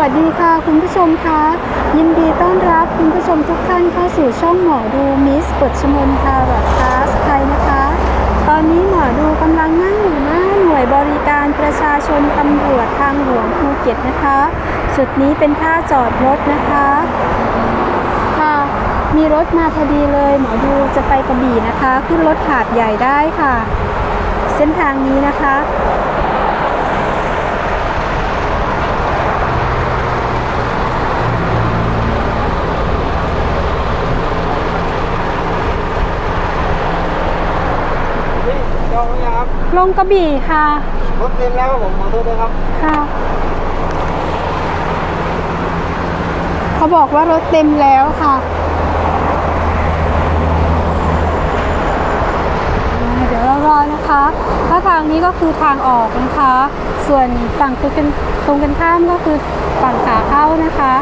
วัสดีค่ะ คุณผู้ชมคะยินดีต้อนรับคุณผู้ชมทุกท่านเข้าสู่ช่องหมอดูมิสกฎชมนทารอดคลาสไทยนะคะ ตอนนี้หมอดูกำลังนั่งอยู่หน้าหน่วยบริการประชาชนตำรวจทางหลวงภูเก็ตนะคะจุดนี้เป็นท่าจอดรถนะคะค่ะมีรถมาพอดีเลย หมอดูจะไปกระบี่นะคะ ขึ้นรถหาดใหญ่ได้ค่ะ เส้นทางนี้นะคะ นี่จองหรือยังครับลงกระบี่ค่ะ รถเต็มแล้วครับผมขอโทษด้วยครับ ค่ะ เขาบอกว่ารถเต็มแล้วค่ะอ่าเดี๋ยวเรารอนะคะ ถ้าทางนี้ก็คือทางออกนะคะ ส่วนฝั่งตรงกันตรงกันข้ามก็คือฝั่งขาเข้านะคะ